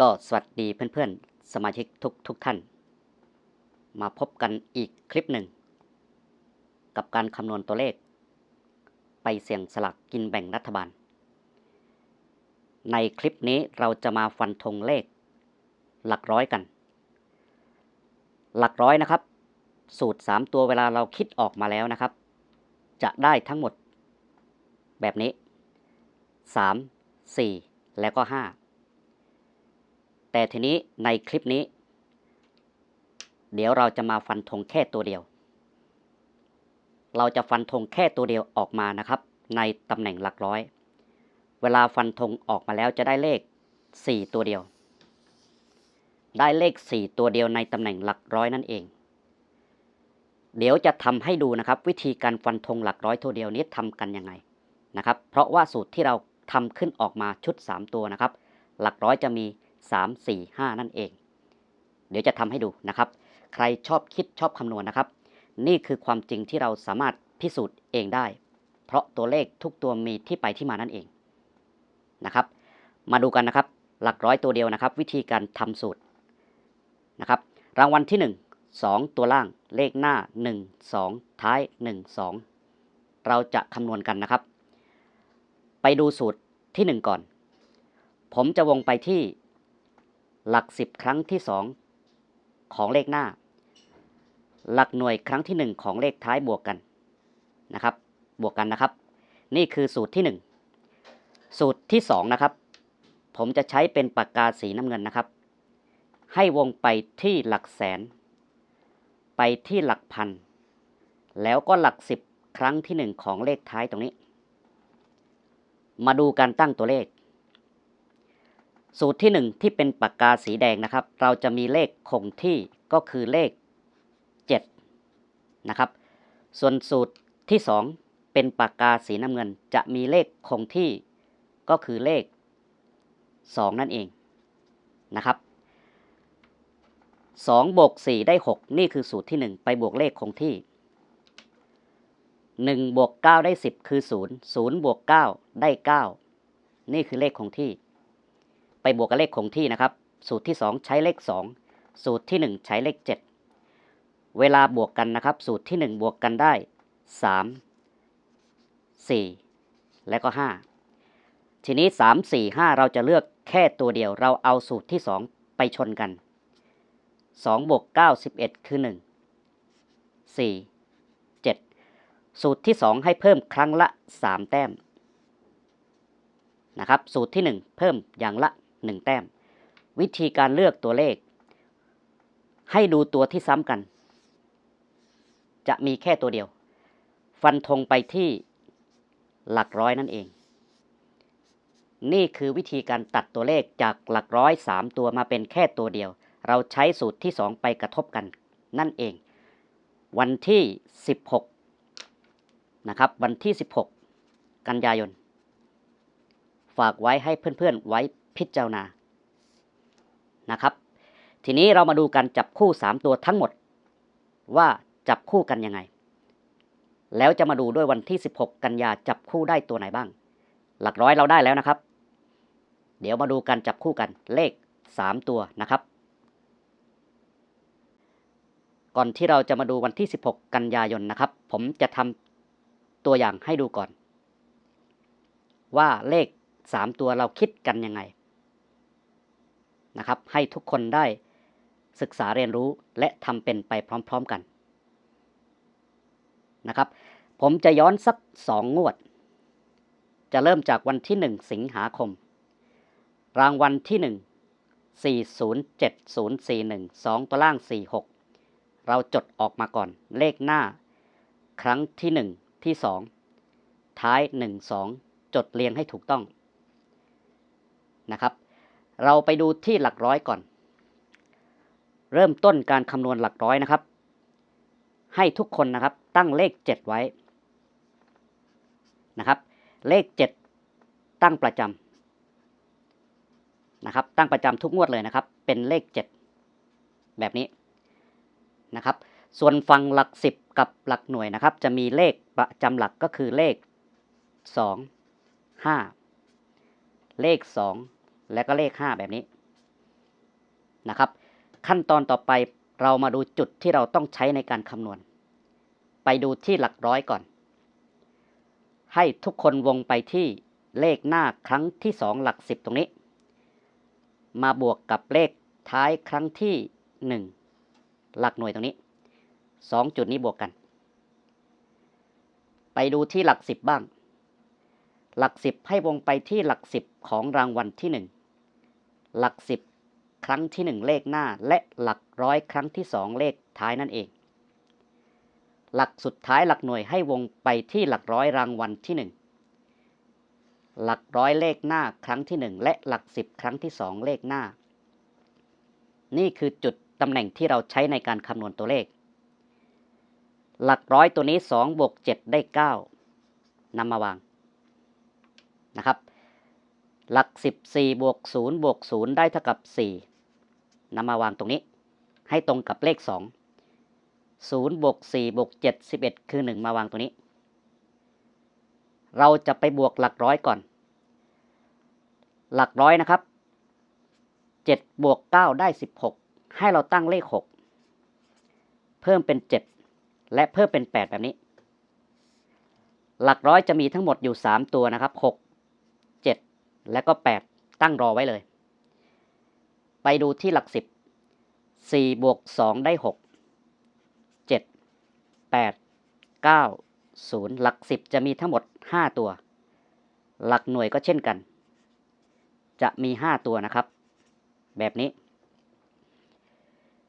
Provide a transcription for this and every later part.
ก็สวัสดีเพื่อนๆ สมาชิกทุกทุกท่าน มาพบกันอีกคลิปหนึ่ง กับการคำนวณตัวเลข ไปเสี่ยงสลักกินแบ่งรัฐบาล ในคลิปนี้เราจะมาฟันธงเลข หลักร้อยกัน หลักร้อยนะครับ สูตร 3 ตัวเวลาเราคิดออกมาแล้วนะครับ จะได้ทั้งหมด แบบนี้ 3 4 แล้วก็ 5 แต่ทีนี้ในคลิปนี้ เดี๋ยวเราจะมาฟันธงแค่ตัวเดียว เราจะฟันธงแค่ตัวเดียวออกมานะครับ ในตำแหน่งหลักร้อย เวลาฟันธงออกมาแล้วจะได้เลข 4 ตัวเดียว ได้เลข 4 ตัวเดียวในตำแหน่งหลักร้อยนั่นเอง เดี๋ยวจะทำให้ดูนะครับ วิธีการฟันธงหลักร้อยตัวเดียวนี้ทำกันยังไงนะครับ เพราะว่าสูตรที่เราทำขึ้นออกมาชุด 3 ตัวนะครับ หลักร้อยจะมี 3 4 5 นั่นเอง เดี๋ยวจะทำให้ดูนะครับ ใครชอบคิดชอบคำนวณนะครับ นี่คือความจริงที่เราสามารถพิสูจน์เองได้ เพราะตัวเลขทุกตัวมีที่ไปที่มานั่นเองนะครับ มาดูกันนะครับ หลักร้อยตัวเดียวนะครับ วิธีการทำสูตรนะครับ รางวัลที่ 1 2 ตัวล่างเลขหน้า 1 2 ท้าย 1 2 เราจะคำนวณกันนะครับ ไปดูสูตรที่ 1 ก่อน ผมจะวงไปที่ หลัก10ครั้งที่2ของเลขหน้า หลักหน่วยครั้งที่1ของเลขท้ายบวกกันนะครับ บวกกันนะครับ นี่คือสูตรที่1สูตรที่2นะครับ ผมจะใช้เป็นปากกาสีน้ำเงินนะครับ ให้วงไปที่หลักแสน ไปที่หลักพัน แล้วก็หลัก10ครั้งที่1ของเลขท้ายตรงนี้ มาดูการตั้งตัวเลข สูตรที่ 1 ที่เป็นปากกาสีแดงนะครับ เราจะมีเลขคงที่ก็คือเลข 7 นะครับ ส่วนสูตรที่ 2 เป็นปากกาสีน้ำเงิน จะมีเลขคงที่ก็คือเลข 2 นั่นเองนะครับ2บวก4ได้ 6 นี่คือสูตรที่ 1 ไปบวกเลขคงที่ 1บวก9ได้ 10 คือ 0 0บวก9ได้ 9 นี่คือเลขคงที่ ไปบวกกับเลขคงที่นะครับ สูตรที่ 2 ใช้เลข 2 สูตรที่ 1 ใช้เลข 7 เวลาบวกกันนะครับ สูตรที่ 1 บวกกันได้ 3 4 และก็ 5 ทีนี้ 3 4 5 เราจะเลือกแค่ตัวเดียว เราเอาสูตรที่ 2 ไปชนกัน 2 บวก 9 11 คือ 1 4 7 สูตรที่ 2 ให้เพิ่มครั้งละ 3 แต้มนะครับ สูตรที่ 1 เพิ่มอย่างละ 1 แต้ม วิธีการเลือกตัวเลข ให้ดูตัวที่ซ้ำกัน จะมีแค่ตัวเดียว ฟันธงไปที่หลักร้อยนั่นเอง นี่คือวิธีการตัดตัวเลขจากหลักร้อย 3 ตัวมาเป็นแค่ตัวเดียว เราใช้สูตรที่ 2 ไปกระทบกันนั่นเอง วันที่ 16 นะครับ วันที่ 16 กันยายน ฝากไว้ให้เพื่อนๆไว้ พิจารณานะครับ ทีนี้เรามาดูการจับคู่ 3 ตัวทั้งหมด ว่าจับคู่กันยังไง แล้วจะมาดูด้วยวันที่ 16 กันยาจับคู่ได้ตัวไหนบ้าง หลักร้อยเราได้แล้วนะครับ เดี๋ยวมาดูการจับคู่กันเลข 3 ตัวนะครับ ก่อนที่เราจะมาดูวันที่ 16 กันยายนนะครับ ผมจะทำตัวอย่างให้ดูก่อน ว่าเลข 3 ตัวเราคิดกันยังไง นะครับ ให้ทุกคนได้ศึกษาเรียนรู้และทำเป็นไปพร้อมๆกันนะครับ ผมจะย้อนสัก2งวด จะเริ่มจากวันที่ 1 สิงหาคม รางวัลที่ 1 407041 2 ตัวล่าง 46 เราจดออกมาก่อน เลขหน้า ครั้งที่ 1 ที่ 2 ท้าย 1 2 จดเรียงให้ถูกต้องนะครับ เราไปดูที่หลักร้อยก่อน เริ่มต้นการคำนวณหลักร้อยนะครับ ให้ทุกคนนะครับตั้งเลข 7 ไว้นะครับ เลข 7 ตั้งประจำนะครับ ตั้งประจำทุกงวดเลยนะครับ เป็นเลข 7 แบบนี้นะครับ ส่วนฝั่งหลัก 10 กับหลักหน่วยนะครับ จะมีเลขประจำหลักก็คือเลข 2 5 เลข 2 และก็เลข 5 แบบนี้นะครับ ขั้นตอนต่อไปเรามาดูจุดที่เราต้องใช้ในการคำนวณ ไปดูที่หลักร้อยก่อน ให้ทุกคนวงไปที่เลขหน้าครั้งที่สองหลักสิบตรงนี้ มาบวกกับเลขท้ายครั้งที่หนึ่งหลักหน่วยตรงนี้สองจุดนี้บวกกัน ไปดูที่หลักสิบบ้าง หลักสิบให้วงไปที่หลักสิบของรางวัลที่หนึ่ง หลักสิบครั้งที่หนึ่งเลขหน้า และหลักร้อยครั้งที่สองเลขท้ายนั่นเอง หลักสุดท้ายหลักหน่วยให้วงไปที่หลักร้อยรางวัลที่หนึ่งหลักร้อยเลขหน้าครั้งที่หนึ่งและหลักสิบครั้งที่สองเลขหน้า นี่คือจุดตำแหน่งที่เราใช้ในการคำนวณตัวเลข หลักร้อยตัวนี้2บวก7ได้9นำมาวางนะครับ หลัก 14 บวก 0 บวก 0 ได้เท่ากับ 4นำมาวางตรงนี้ ให้ตรงกับเลข 2 0 บวก 4 บวก 7 11 คือ 1 มาวางตรงนี้ เราจะไปบวกหลักร้อยก่อน หลักร้อยนะครับ 7 บวก 9 ได้ 16 ให้เราตั้งเลข 6 เพิ่มเป็น 7 และเพิ่มเป็น 8 แบบนี้ หลักร้อยจะมีทั้งหมดอยู่ 3 ตัวนะครับ 6 และก็ 8 ตั้งรอไว้เลย ไปดูที่หลัก 10 4 บวก 2 ได้ 6 7 8 9 0 หลัก 10 จะมีทั้งหมด 5 ตัว หลักหน่วยก็เช่นกัน จะมี 5 ตัวนะครับ แบบนี้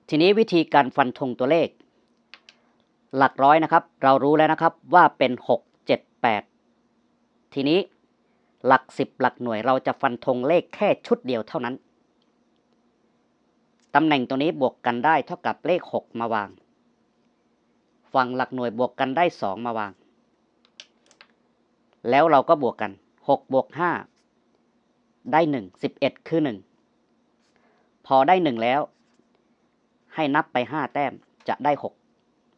ทีนี้วิธีการฟันธงตัวเลข หลักร้อยนะครับ เรารู้แล้วนะครับว่าเป็น 6 7 8 ทีนี้ หลัก10หลักหน่วยเราจะฟันธงเลขแค่ชุดเดียวเท่านั้น ตำแหน่งตัวนี้บวกกันได้เท่ากับเลข 6 มาวาง ฝั่งหลักหน่วยบวกกันได้ 2 มาวาง แล้วเราก็บวกกัน 6 บวก 5 ได้ 1 11 คือ 1 พอได้ 1 แล้ว ให้นับไป 5 แต้มจะได้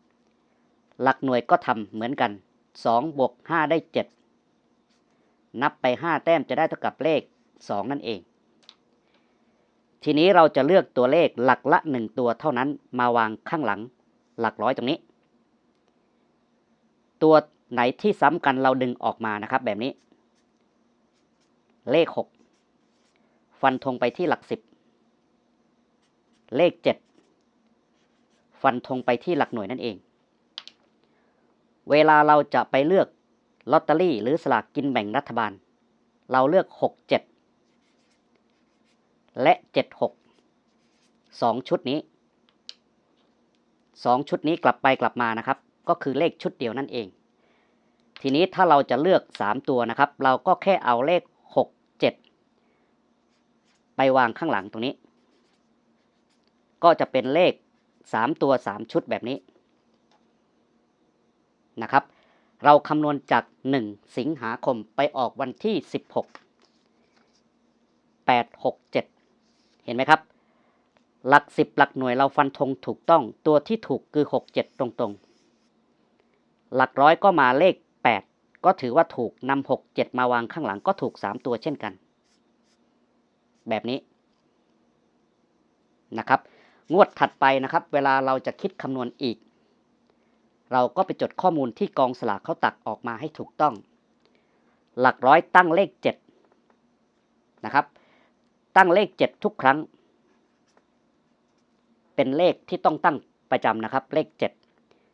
6 หลักหน่วยก็ทำเหมือนกัน 2 บวก 5 ได้ 7 นับไป 5 แต้มจะได้เท่ากับเลข 2 นั่นเอง ทีนี้เราจะเลือกตัวเลขหลักละ 1 ตัวเท่านั้นมาวางข้างหลังหลักร้อยตรงนี้ ตัวไหนที่ซ้ำกันเราดึงออกมานะครับแบบนี้ เลข 6 ฟันธงไปที่หลัก 10 เลข 7 ฟันธงไปที่หลักหน่วยนั่นเอง เวลาเราจะไปเลือก ลอตเตอรี่หรือสลากกินแบ่งรัฐบาล เราเลือก 6 7 และ 7 6 2 ชุดนี้ 2 ชุดนี้กลับไปกลับมานะครับ ก็คือเลขชุดเดียวนั่นเอง ทีนี้ถ้าเราจะเลือก 3 ตัวนะครับ เราก็แค่เอาเลข 6 7 ไปวางข้างหลังตรงนี้ ก็จะเป็นเลข 3 ตัว 3 ชุดแบบนี้นะครับ เราคำนวณจาก 1 สิงหาคมไปออกวันที่ 16 8 6 7 เห็นไหมครับ หลัก 10 หลักหน่วยเราฟันธงถูกต้อง ตัวที่ถูกคือ 6 7 ตรงๆ หลักร้อยก็มาเลข 8 ก็ถือว่าถูกนำ6 7 มาวางข้างหลังก็ถูก 3 ตัวเช่นกัน แบบนี้นะครับ งวดถัดไปนะครับ เวลาเราจะคิดคำนวณอีก เราก็ไปจดข้อมูลที่กองสลากเขาตักออกมาให้ถูกต้อง หลักร้อยตั้งเลข 7 นะครับ ตั้งเลข 7 ทุกครั้ง เป็นเลขที่ต้องตั้งประจำนะครับ เลข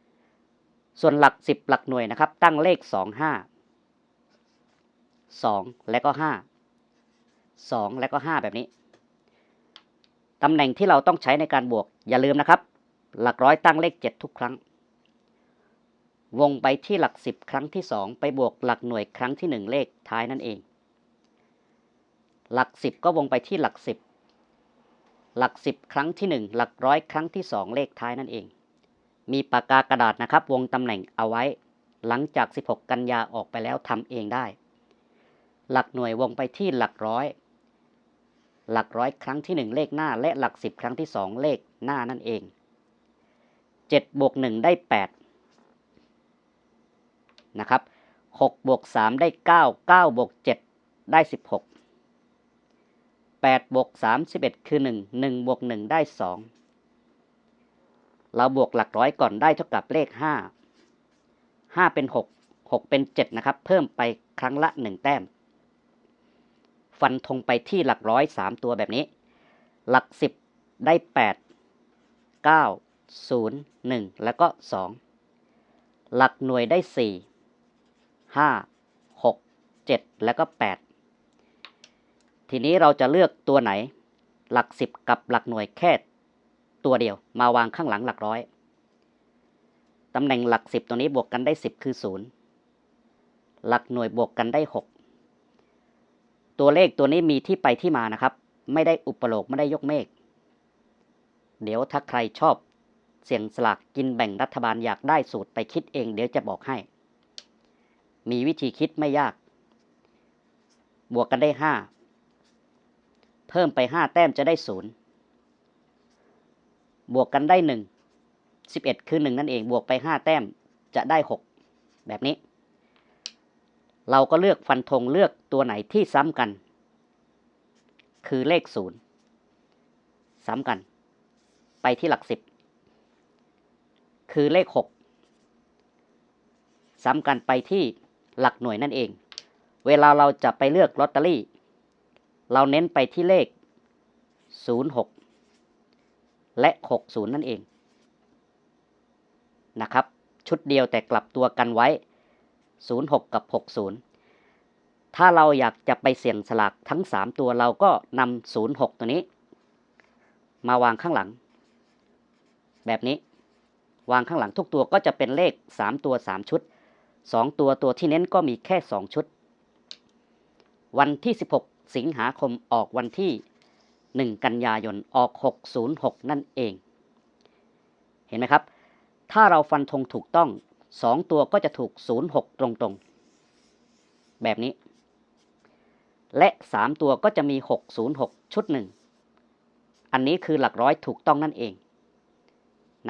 7 ส่วนหลัก 10 หลักหน่วยนะครับ ตั้งเลข 2 5 2 และก็ 5 2 และก็ 5 แบบนี้ตำแหน่งที่เราต้องใช้ในการบวกอย่าลืมนะครับ หลักร้อยตั้งเลข 7 ทุกครั้ง วงไปที่หลัก10ครั้งที่2ไปบวกหลักหน่วยครั้งที่1เลขท้ายนั่นเอง หลัก10ก็วงไปที่หลัก10หลัก10ครั้งที่1หลักร้อยครั้งที่2เลขท้ายนั่นเอง มีปากกากระดาษนะครับ วงตำแหน่งเอาไว้ หลังจาก 16 กันยาออกไปแล้วทำเองได้ หลักหน่วยวงไปที่หลักร้อย หลักร้อยครั้งที่1เลขหน้า และหลัก10ครั้งที่2เลขหน้านั่นเอง7บวก1ได้ 8 นะครับ6บวก3ได้ 9 9บวก7ได้ 16 8บวก3 11 คือ 1 1บวก1ได้ 2 เราบวกหลักร้อยก่อนได้เท่ากับเลข 5 5 เป็น 6 6 เป็น 7 นะครับ เพิ่มไปครั้งละ 1 แต้ม ฟันธงไปที่หลักร้อย 3 ตัวแบบนี้ หลัก 10 ได้ 8 9 0 1 แล้วก็ 2 หลักหน่วยได้ 4 5 6 7แล้วก็8ทีนี้เราจะเลือกตัวไหน หลัก10กับหลักหน่วยแค่ตัวเดียว มาวางข้างหลังหลักร้อยตำแหน่งหลัก10ตัวนี้บวกกันได้10คือ0หลักหน่วยบวกกันได้6ตัวเลขตัวนี้มีที่ไปที่มานะครับ ไม่ได้อุปโลกไม่ได้ยกเมฆเดี๋ยวถ้าใครชอบ เสี่ยงสลากกินแบ่งรัฐบาลอยากได้สูตรไปคิดเองเดี๋ยวจะบอกให้ มีวิธีคิดไม่ยาก บวกกันได้5เพิ่มไป5แต้มจะได้0บวกกันได้1 11คือ1นั่นเอง บวกไป5แต้มจะได้6แบบนี้ เราก็เลือกฟันธงเลือกตัวไหนที่ซ้ำกัน คือเลข0ซ้ำกัน ไปที่หลัก10คือเลข6ซ้ำกันไปที่ หลักหน่วยนั่นเอง เวลาเราจะไปเลือกลอตเตอรี่ เราเน้นไปที่เลข 06 และ 60 นั่นเองนะครับ ชุดเดียวแต่กลับตัวกันไว้ 06 กับ 60 ถ้าเราอยากจะไปเสี่ยงสลากทั้ง 3 ตัวเราก็นำ06 ตัวนี้ มาวางข้างหลัง แบบนี้ วางข้างหลังทุกตัวก็จะเป็นเลข 3 ตัว 3 ชุด 2 ตัวตัวที่เน้นก็มีแค่ 2 ชุด วันที่ 16 สิงหาคมออกวันที่ 1 กันยายนออก 606 นั่นเอง เห็นไหมครับ ถ้าเราฟันธงถูกต้อง 2 ตัวก็จะถูก 06 ตรงๆ แบบนี้ และ 3 ตัวก็จะมี 606 ชุดหนึ่งอันนี้คือหลักร้อยถูกต้องนั่นเอง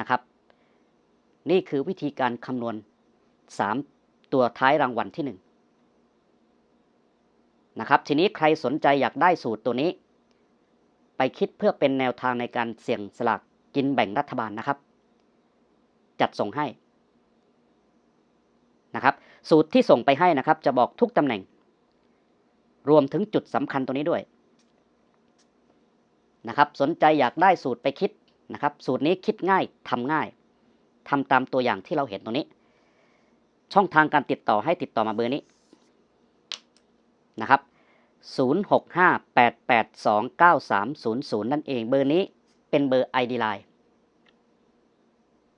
นะครับ นี่คือวิธีการคำนวณ 3 ตัวท้ายรางวัลที่1นะครับทีนี้ใครสนใจอยากได้สูตรตัวนี้ ไปคิดเพื่อเป็นแนวทางในการเสี่ยงสลากกินแบ่งรัฐบาลนะครับ จัดส่งให้นะครับสูตรที่ส่งไปให้นะครับ จะบอกทุกตำแหน่ง รวมถึงจุดสำคัญตัวนี้ด้วยนะครับสนใจอยากได้สูตรไปคิดนะครับ สูตรนี้คิดง่ายทำง่ายทำตามตัวอย่างที่เราเห็นตรงนี้ ช่องทางการติดต่อให้ติดต่อมาเบอร์นี้นะครับ 0658829300 นั่นเองเบอร์นี้เป็นเบอร์ ID Line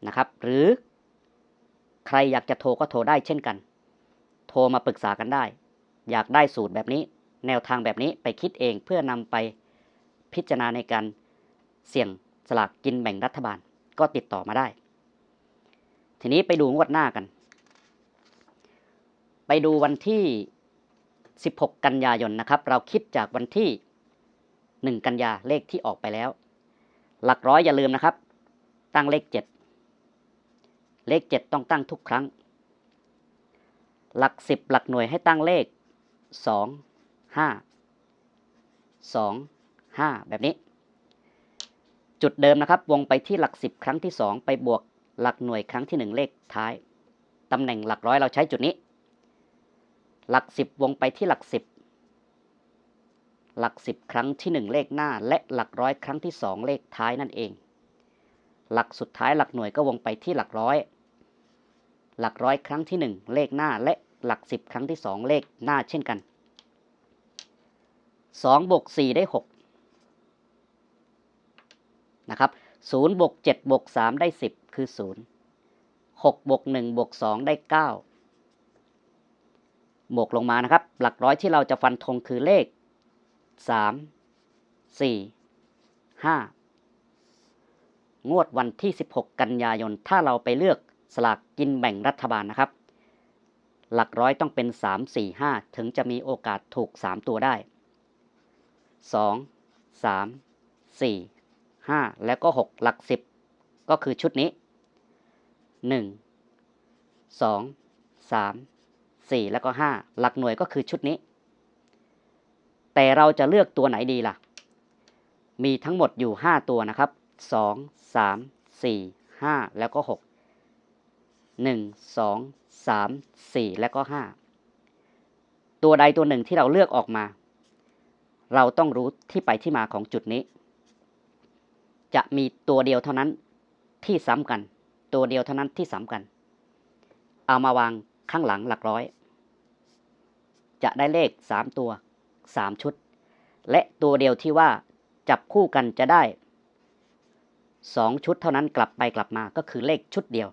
นะครับ หรือใครอยากจะโทรก็โทรได้เช่นกัน โทรมาปรึกษากันได้ อยากได้สูตรแบบนี้ แนวทางแบบนี้ไปคิดเองเพื่อนำไปพิจารณาในการเสี่ยงสลากกินแบ่งรัฐบาลก็ติดต่อมาได้ ทีนี้ไปดูงวดหน้ากัน ไปดูวันที่ 16 กันยายนนะครับ เราคิดจากวันที่ 1 กันยาเลขที่ออกไปแล้ว หลักร้อยอย่าลืมนะครับ ตั้งเลข 7 เลข 7 ต้องตั้งทุกครั้ง หลัก 10 หลักหน่วยให้ตั้งเลข 2 5 2 5 แบบนี้ จุดเดิมนะครับ วงไปที่หลัก 10 ครั้งที่ 2 ไปบวกหลักหน่วยครั้งที่ 1 เลขท้าย ตำแหน่งหลักร้อยเราใช้จุดนี้ หลัก10วงไปที่หลัก10หลัก10ครั้งที่1เลขหน้า และหลักร้อยครั้งที่2เลขท้ายนั่นเอง หลักสุดท้ายหลักหน่วยก็วงไปที่หลักร้อย หลักร้อยครั้งที่1เลขหน้าและหลัก10ครั้งที่2เลขหน้าเช่นกัน2บวก4ได้6นะครับ0บวก7บวก3ได้10คือ0 6บวก1บวก2ได้9 บวกลงมานะครับ หลักร้อยที่เราจะฟันธงคือเลข 3 4 5 งวดวันที่ 16 กันยายน ถ้าเราไปเลือกสลากกินแบ่งรัฐบาลนะครับ หลักร้อยต้องเป็น 3 4 5 ถึงจะมีโอกาสถูก 3 ตัวได้ 2 3 4 5 แล้วก็ 6 หลัก 10 ก็คือชุดนี้ 1 2 3 4 แล้วก็ 5 หลักหน่วยก็คือชุดนี้ แต่เราจะเลือกตัวไหนดีล่ะ มีทั้งหมดอยู่ 5 ตัวนะครับ 2 3 4 5 แล้วก็ 6 1 2 3 4 แล้วก็ 5 ตัวใดตัวหนึ่งที่เราเลือกออกมา เราต้องรู้ที่ไปที่มาของจุดนี้ จะมีตัวเดียวเท่านั้นที่ซ้ำกัน ตัวเดียวเท่านั้นที่ซ้ำกัน เอามาวางข้างหลังหลักร้อย จะได้เลข 3 ตัว 3 ชุด และตัวเดียวที่ว่าจับคู่กันจะได้ 2 ชุดเท่านั้นกลับไปกลับมาก็คือเลขชุดเดียว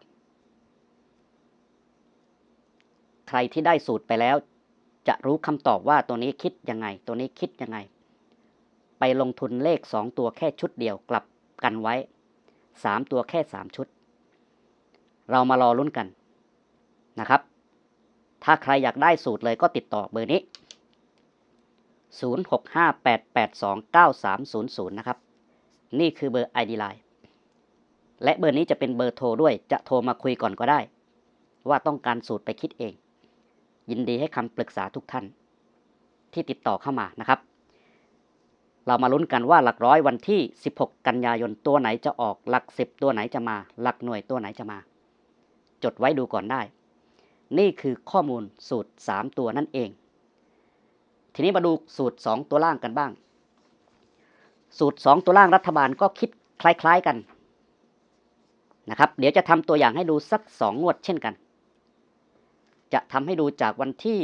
ใครที่ได้สูตรไปแล้ว จะรู้คำตอบว่าตัวนี้คิดยังไง ตัวนี้คิดยังไง ไปลงทุนเลข 2 ตัวแค่ชุดเดียวกลับกันไว้ 3 ตัวแค่ 3 ชุด เรามารอลุ้นกันนะครับ ถ้าใครอยากได้สูตรเลยก็ติดต่อเบอร์นี้ 0658829300 นะครับ นี่คือเบอร์ ID Line และเบอร์นี้จะเป็นเบอร์โทรด้วย จะโทรมาคุยก่อนก็ได้ ว่าต้องการสูตรไปคิดเอง ยินดีให้คำปรึกษาทุกท่าน ที่ติดต่อเข้ามานะครับ เรามาลุ้นกันว่าหลักร้อยวันที่ 16 กันยายนตัวไหนจะออก หลัก 10 ตัวไหนจะมา หลักหน่วยตัวไหนจะมา จดไว้ดูก่อนได้ นี่คือข้อมูลสูตร 3 ตัวนั่นเอง ทีนี้มาดูสูตร 2 ตัวล่างกันบ้าง สูตร 2 ตัวล่างรัฐบาลก็คิดคล้าย ๆกันนะครับ เดี๋ยวจะทำตัวอย่างให้ดูสัก 2 งวดเช่นกัน จะทำให้ดูจากวันที่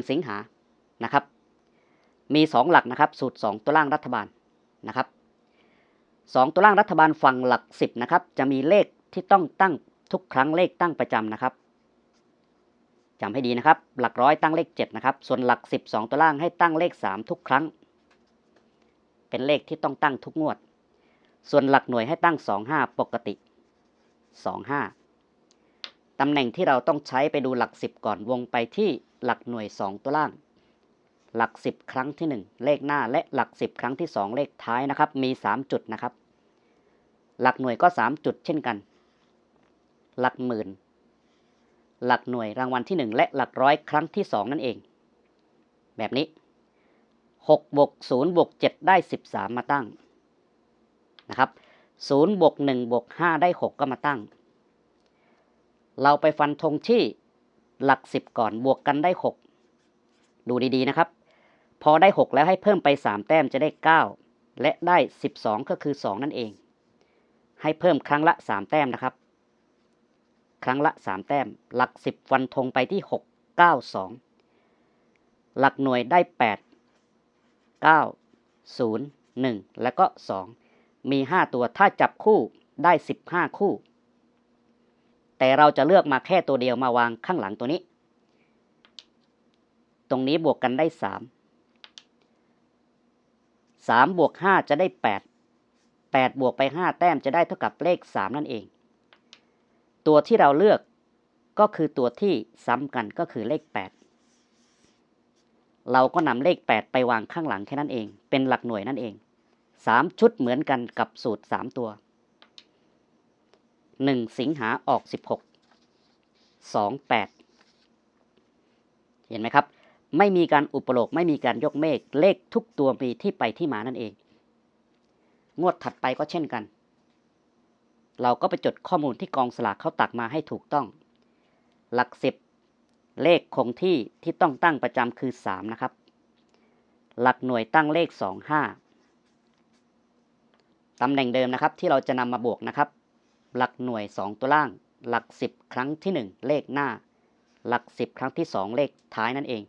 1 สิงหานะครับ มี 2 หลักนะครับ สูตร 2 ตัวล่างรัฐบาลนะครับ 2 ตัวล่างรัฐบาลฝั่งหลัก 10นะครับจะมีเลขที่ต้องตั้ง ทุกครั้งเลขตั้งประจำนะครับจำให้ดีนะครับ หลักร้อยตั้งเลข 7 นะครับ ส่วนหลัก 10 2 ตัวล่างให้ตั้งเลข 3 ทุกครั้ง เป็นเลขที่ต้องตั้งทุกงวด ส่วนหลักหน่วยให้ตั้ง 25 ปกติ 25ตำแหน่งที่เราต้องใช้ไปดูหลัก 10 ก่อนวงไปที่หลักหน่วย 2 ตัวล่าง หลัก 10 ครั้งที่ 1 เลขหน้าและหลัก 10 ครั้งที่ 2 เลขท้ายนะครับ มี 3 จุดนะครับ หลักหน่วยก็ 3 จุดเช่นกัน หลักหมื่น หลักหน่วยรางวัลที่ 1 และหลักร้อยครั้งที่ 2 นั่นเอง แบบนี้6บวก0บวก7ได้ 13 มาตั้งนะครับ0บวก1บวก5ได้ 6 ก็มาตั้ง เราไปฟันธงที่หลัก 10 ก่อนบวกกันได้ 6 ดูดีๆนะครับ พอได้ 6 แล้วให้เพิ่มไป 3 แต้มจะได้ 9 และได้ 12 ก็คือ 2 นั่นเอง ให้เพิ่มครั้งละ 3 แต้มนะครับ ครั้งละ 3 แต้ม หลัก 10ฟันธงไปที่ 6 9 2 หลักหน่วยได้ 8 9 0 1 แล้วก็ 2 มี 5 ตัวถ้าจับคู่ได้ 15 คู่ แต่เราจะเลือกมาแค่ตัวเดียวมาวางข้างหลังตัวนี้ ตรงนี้บวกกันได้ 3 3บวก5จะได้ 8 8 บวกไป 5 แต้มจะได้เท่ากับเลข 3 นั่นเอง ตัวที่เราเลือกก็คือตัวที่ซ้ำกันก็คือเลข 8 เราก็นำเลข 8 ไปวางข้างหลังแค่นั้นเอง เป็นหลักหน่วยนั่นเอง 3 ชุดเหมือนกันกับสูตร 3 ตัว 1 สิงหาออก 16 2 8 เห็นไหมครับ ไม่มีการอุปโลกไม่มีการยกเมฆเลขทุกตัวมีที่ไปที่มานั่นเอง งวดถัดไปก็เช่นกัน เราก็ไปจดข้อมูลที่กองสลากเขาตักมาให้ถูกต้อง หลักสิบเลขคงที่ที่ต้องตั้งประจำคือ 3 นะครับ หลักหน่วยตั้งเลข 2 5ตำแหน่งเดิมนะครับที่เราจะนำมาบวกนะครับ หลักหน่วย 2 ตัวล่าง หลัก 10 ครั้งที่ 1 เลขหน้า หลัก 10 ครั้งที่ 2 เลขท้ายนั่นเอง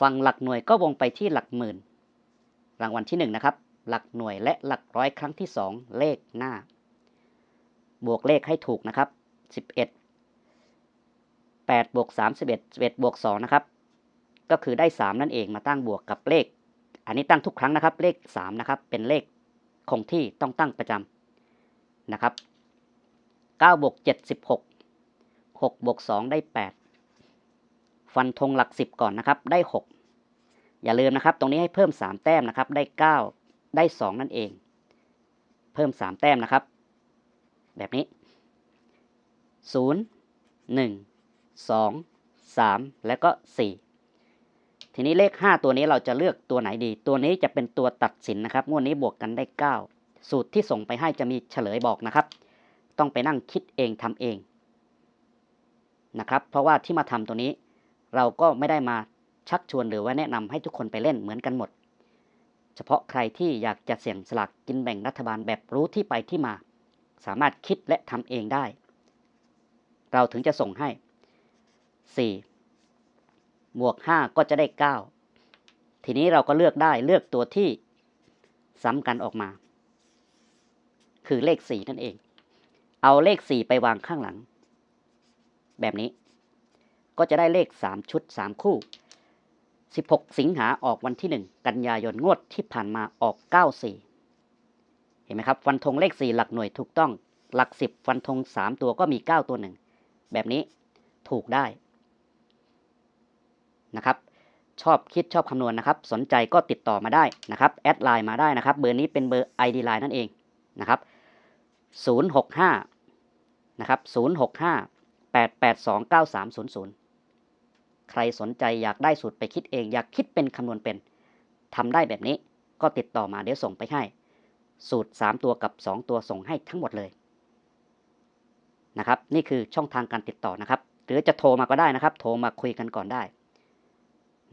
ฝั่งหลักหน่วยก็วงไปที่หลักหมื่น รางวัลที่ 1 นะครับ หลักหน่วยและหลักร้อยครั้งที่ 2 เลขหน้า บวกเลขให้ถูกนะครับ 11 8บวก3 11 11บวก2นะครับ ก็คือได้ 3 นั่นเองมาตั้งบวกกับเลข อันนี้ตั้งทุกครั้งนะครับ เลข 3 นะครับ เป็นเลขคงที่ต้องตั้งประจำนะครับ9บวก7 16 6บวก2ได้ 8 ฟันธงหลัก 10 ก่อนนะครับ ได้ 6 อย่าลืมนะครับ ตรงนี้ให้เพิ่ม 3 แต้มนะครับ ได้ 9 ได้ 2 นั่นเอง เพิ่ม 3 แต้มนะครับ แบบนี้ 0 1 2 3 แล้วก็4ทีทีนี้เลข 5 ตัวนี้เราจะเลือกตัวไหนดี ตัวนี้จะเป็นตัวตัดสินนะครับ งวดนี้บวกกันได้ 9 สูตรที่ส่งไปให้จะมีเฉลยบอกนะครับ ต้องไปนั่งคิดเองทำเองนะครับ เพราะว่าที่มาทำตัวนี้ เราก็ไม่ได้มาชักชวนหรือว่าแนะนำให้ทุกคนไปเล่นเหมือนกันหมด เฉพาะใครที่อยากจะเสี่ยงสลากกินแบ่งรัฐบาลแบบรู้ที่ไปที่มา สามารถคิดและทำเองได้ เราถึงจะส่งให้ 4 บวก 5 ก็จะได้ 9 ทีนี้เราก็เลือกได้เลือกตัวที่ซ้ำกันออกมา คือเลข 4 นั่นเอง เอาเลข 4 ไปวางข้างหลัง แบบนี้ ก็จะได้เลข 3 ชุด 3 คู่ 16 สิงหาออกวันที่ 1 กันยายนงวดที่ผ่านมาออก 94 ห็นไหมครับ ฟันธงเลข 4 หลักหน่วยถูกต้อง หลัก 10 ฟันธง 3 ตัวก็มี 9 ตัวหนึ่ง แบบนี้ถูกได้นะครับ ชอบคิดชอบคำนวณนะครับ สนใจก็ติดต่อมาได้นะครับ แอดไลน์มาได้นะครับ เบอร์นี้เป็นเบอร์ ID Line นั่นเองนะครับ 065 นะครับ 065 882 9300 ใครสนใจอยากได้สูตรไปคิดเอง อยากคิดเป็นคำนวณเป็นทำได้แบบนี้ก็ติดต่อมาเดี๋ยวส่งไปให้ สูตร 3 ตัวกับ 2 ตัวส่งให้ทั้งหมดเลยนะครับ นี่คือช่องทางการติดต่อนะครับ หรือจะโทรมาก็ได้นะครับ โทรมาคุยกันก่อนได้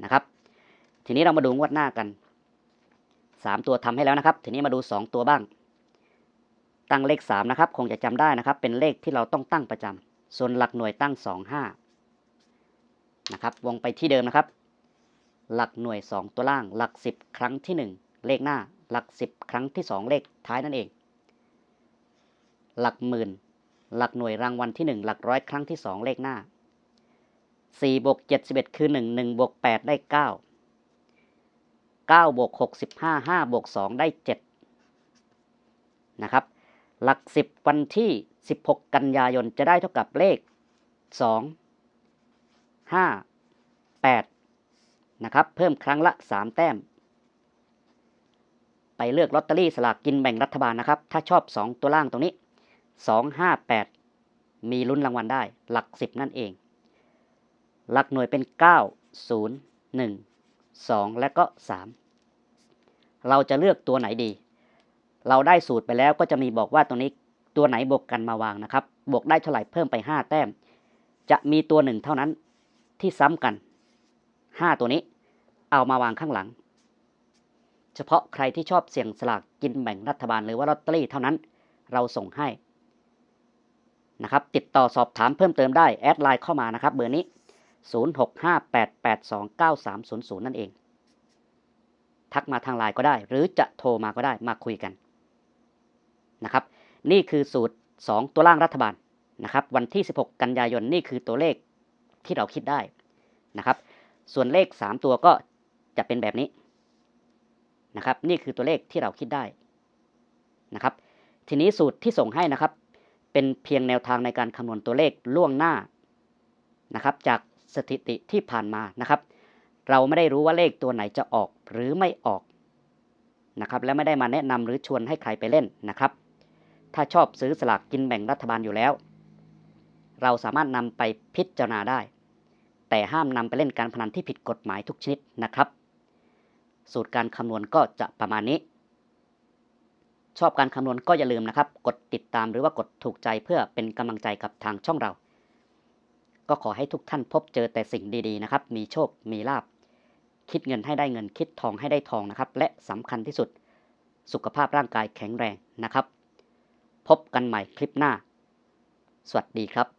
นะครับ ทีนี้เรามาดูงวดหน้ากัน 3 ตัวทำให้แล้วนะครับ ทีนี้มาดู 2 ตัวบ้าง ตั้งเลข 3 นะครับ คงจะจำได้นะครับ เป็นเลขที่เราต้องตั้งประจำส่วนหลักหน่วยตั้ง 2 5นะครับ วงไปที่เดิมนะครับ หลักหน่วย 2 ตัวล่าง หลัก 10 ครั้งที่ 1 เลขหน้า หลัก 10 ครั้งที่ 2 เลขท้ายนั่นเอง หลักหมื่น หลักหน่วยรางวัลที่ 1 หลักร้อยครั้งที่ 2 เลขหน้า4บวก71 คือ 1 1บวก8ได้ 9 9บวก65 5บวก2ได้ 7 นะครับ หลัก 10 วันที่ 16 กันยายนจะได้เท่ากับเลข 2 5 8 นะครับ เพิ่มครั้งละ 3 แต้ม ไปเลือกลอตเตอรี่สลากกินแบ่งรัฐบาลนะครับ ถ้าชอบ 2 ตัวล่างตรงนี้ 2 5 8 มีลุ้นรางวัลได้ หลัก 10 นั่นเอง หลักหน่วยเป็น 9 0 1 2 และก็ 3 เราจะเลือกตัวไหนดี เราได้สูตรไปแล้วก็จะมีบอกว่าตัวนี้ตัวไหนบวกกันมาวางนะครับ บวกได้เท่าไหร่เพิ่มไป 5 แต้ม จะมีตัวหนึ่งเท่านั้นที่ซ้ำกัน 5 ตัวนี้ เอามาวางข้างหลัง เฉพาะใครที่ชอบเสี่ยงสลากกินแบ่งรัฐบาลหรือว่าลอตเตอรี่เท่านั้น เราส่งให้นะครับ ติดต่อสอบถามเพิ่มเติมได้ แอดไลน์เข้ามานะครับ เบอร์นี้ 0658829300 นั่นเอง ทักมาทางไลน์ก็ได้ หรือจะโทรมาก็ได้มาคุยกันนะครับ นี่คือสูตร 2 ตัวล่างรัฐบาลนะครับ วันที่ 16 กันยายนนี่คือตัวเลขที่เราคิดได้นะครับ ส่วนเลข 3 ตัวก็จะเป็นแบบนี้ นะครับ นี่คือตัวเลขที่เราคิดได้นะครับ ทีนี้สูตรที่ส่งให้นะครับ เป็นเพียงแนวทางในการคำนวณตัวเลขล่วงหน้านะครับ จากสถิติที่ผ่านมานะครับ เราไม่ได้รู้ว่าเลขตัวไหนจะออกหรือไม่ออกนะครับ และไม่ได้มาแนะนำหรือชวนให้ใครไปเล่นนะครับ ถ้าชอบซื้อสลากกินแบ่งรัฐบาลอยู่แล้ว เราสามารถนำไปพิจารณาได้ แต่ห้ามนำไปเล่นการพนันที่ผิดกฎหมายทุกชนิดนะครับ สูตรการคำนวณก็จะประมาณนี้ ชอบการคำนวณก็อย่าลืมนะครับ กดติดตามหรือว่ากดถูกใจเพื่อเป็นกำลังใจกับทางช่องเรา ก็ขอให้ทุกท่านพบเจอแต่สิ่งดีๆนะครับ มีโชค มีลาบ คิดเงินให้ได้เงิน คิดทองให้ได้ทองนะครับ และสำคัญที่สุด สุขภาพร่างกายแข็งแรงนะครับ พบกันใหม่คลิปหน้า สวัสดีครับ